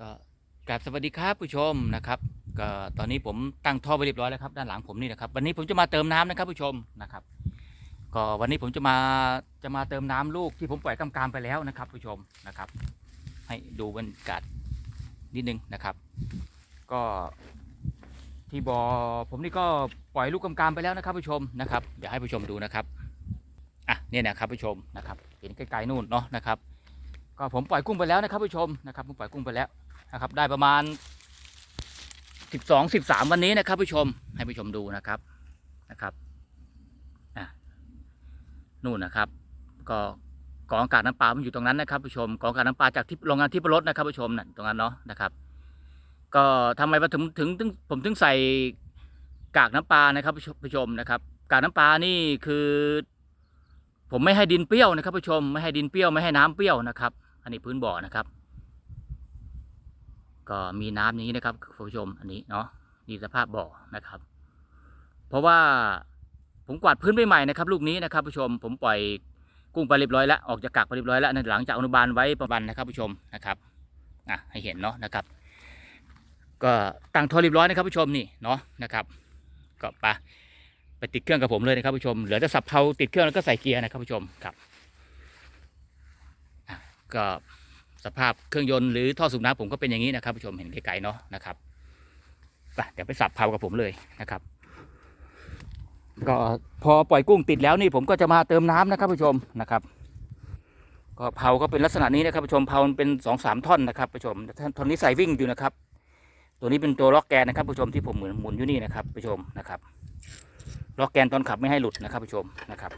ก็กราบสวัสดีครับผู้ชมนะครับก็ตอนนี้ผมตั้งท่อไว้เรียบร้อยแล้วครับด้านหลังผมนี่นะครับ วันนี้ผมจะมาเติมน้ำนะครับผู้ชมนะครับ ก็วันนี้ผมจะมาจะมาเติมน้ำลูกที่ผมปล่อยกำกามไปแล้วนะครับผู้ชมนะครับ ให้ดูบรรยากาศนิดนึงนะครับ ก็ที่บอ่อผมนี่ก็ปล่อยลูกกำกามไปแล้วนะครับผู้ชมนะครับเดี๋ยวให้ผู้ชมดูนะครับอะเนี่ยนะครับผู้ชมนะครับเห็นไกลๆนู่นเนาะนะครับ ก็ผมปล่อยกุ้งไปแล้วนะครับผู้ชมนะครับผมปล่อยกุ้งไปแล้ว นะครับ ได้ประมาณสิบสองสิบสามวันนี้นะครับผู้ชมให้ผู้ชมดูนะครับนะครับนู่นนะครับ ก็กองอากาศน้ำปลามันอยู่ตรงนั้นนะครับผู้ชมกองอากาศน้ำปลาจากที่โรงงานที่ประรถนะครับผู้ชมนั่นตรงนั้นเนาะนะครับ ก็ทำไมมาถึงถึงถึงผมถึงใส่กากน้ำปลานะครับผู้ชมผู้ชมนะครับ กากน้ำปลานี่คือ ผมไม่ให้ดินเปรี้ยวนะครับผู้ชม ไม่ให้ดินเปรี้ยวไม่ให้น้ำเปรี้ยวนะครับ อันนี้พื้นบ่อนะครับ ก็มีน้ำอย่างนี้นะครับคุณผู้ชมอันนี้เนาะนี่สภาพบ่อนะครับ เพราะว่าผมกวาดพื้นไปใหม่นะครับ ลูกนี้นะครับผู้ชม ผมปล่อยกุ้งไปเรียบร้อยแล้วออกจากกักไปเรียบร้อยแล้วหลังจากอนุบาลไว้ประมาณนะครับผู้ชมนะครับอะให้เห็นเนาะนะครับ ก็ตั้งท่อเรียบร้อยนะครับผู้ชมนี่เนาะนะครับ ก็ไปไปติดเครื่องกับผมเลยนะครับผู้ชมเหลือแต่สับเพลาติดเครื่องแล้วก็ใส่เกียร์นะครับผู้ชมครับก็ สภาพเครื่องยนต์หรือท่อสูบน้ำผมก็เป็นอย่างนี้นะครับผู้ชมเห็นไกลๆเนาะนะครับไปเดี๋ยวไปสับเผากับผมเลยนะครับ ก็พอปล่อยกุ้งติดแล้วนี่ผมก็จะมาเติมน้ำนะครับผู้ชมนะครับ ก็เผาก็เป็นลักษณะนี้นะครับผู้ชมเผามันเป็นสองสามท่อนนะครับผู้ชมท่อนนี้ใส่วิ่งอยู่นะครับ ตัวนี้เป็นตัวล็อกแกนนะครับผู้ชมที่ผมเหมือนหมุนอยู่นี่นะครับผู้ชมนะครับล็อกแกนตอนขับไม่ให้หลุดนะครับผู้ชมนะครับ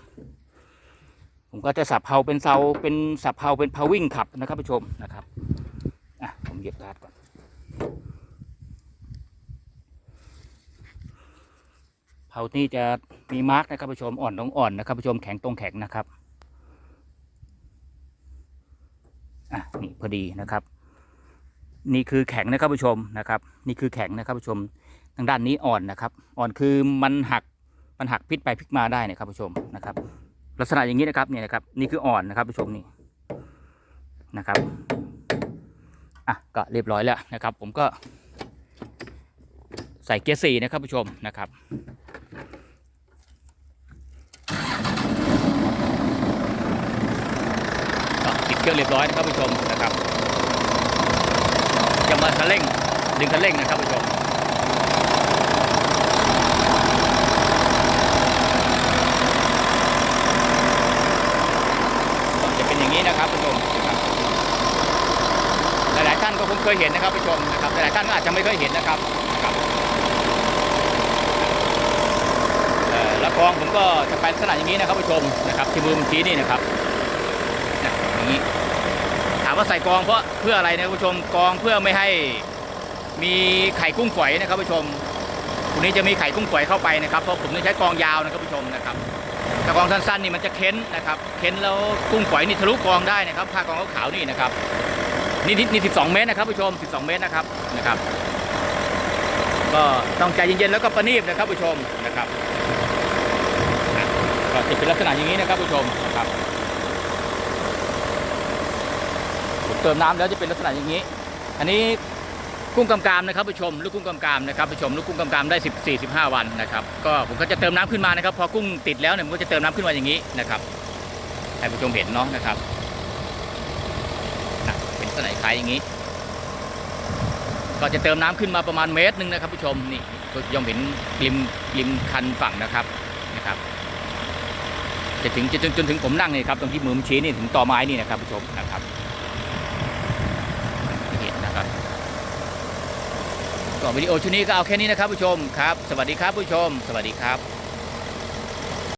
ผมก็จะสับเพาเป็นเซาเป็นสับเพาเป็นเพาวิ่งขับนะครับผู้ชมนะครับอะผมเหยียบคาร์ดก่อนเพานี่จะมีมาร์กนะครับผู้ชมอ่อนตรงอ่อนนะครับผู้ชมแข็งตรงแข็งนะครับอะนี่พอดีนะครับ นี่คือแข็งนะครับผู้ชมนะครับ นี่คือแข็งนะครับผู้ชมทางด้านนี้อ่อนนะครับ อ่อนคือมันหักมันหักพลิกไปพลิกมาได้นะครับผู้ชมนะครับ ลักษณะอย่างนี้นะครับเนี่ยนะครับนี่คืออ่อนนะครับผู้ชมนี่นะครับอะก็เรียบร้อยแล้วนะครับ ผมก็ใส่เกียร์สี่นะครับผู้ชมนะครับติดเครื่องเรียบร้อยนะครับผู้ชมนะครับจะมาคันเร่งดึงคันเร่งนะครับผู้ชม ก็จะเป็ นะครับผู้ชมนะครับหลายๆท่านก็คงเคยเห็นนะครับผู้ชมนะครับหลายๆท่านก็อาจจะไม่เคยเห็นนะครับนะครับละกองผมก็จะเป็นลักษณะอย่างนี้นะครับผู้ชมนะครับ ที่มือผมชี้นี่นะครับอย่างนี้ถามว่าใส่กองเพราะเพื่ออะไรนะผู้ชมกองเพื่อไม่ให้มีไข่กุ้งฝอยนะครับผู้ชมตรงนี้จะมีไข่กุ้งฝอยเข้าไปนะครับเพราะผมต้องใช้กองยาวนะครับผู้ชมนะครับ แต่กองสั้นๆนี่มันจะเค้นนะครับเค้นแล้วกุ้งฝอยนี่ทะลุกองได้นะครับผ้ากองขาวๆนี่นะครับนี่นี่นี่12เมตรนะครับผู้ชม12เมตรนะครับนะครับ ก็ต้องใจเย็นๆแล้วก็ประณีตนะครับผู้ชมนะครับก็จะเป็นลักษณะอย่างนี้นะครับผู้ชมนะครับผมเติมน้ำแล้วจะเป็นลักษณะอย่างนี้ อันนี้ กุ้งกำกามนะครับผู้ชมลูกกุ้งกำกามนะครับผู้ชมลูกกุ้งกำกามได้10 45วันนะครับก็ผมก็จะเติมน้ำขึ้นมานะครับ พอกุ้งติดแล้วเนี่ยผมก็จะเติมน้ำขึ้นมาอย่างนี้นะครับให้ผู้ชมเห็นเนาะนะครับเป็นลักษณะคล้ายอย่างนี้ ก็จะเติมน้ำขึ้นมาประมาณเมตรหนึ่งนะครับผู้ชมนี่ก็ยอมเห็นริมริมคันฝั่งนะครับนะครับจะถึงจะจนจนถึงผมนั่งนี่ครับตรงที่มือมชี้นี่ถึงต่อไม้นี่นะครับผู้ชมนะครับเห็นนะครับ ก็วิดีโอชุดนี้ก็เอาแค่นี้นะครับผู้ชมครับ สวัสดีครับผู้ชม สวัสดีครับ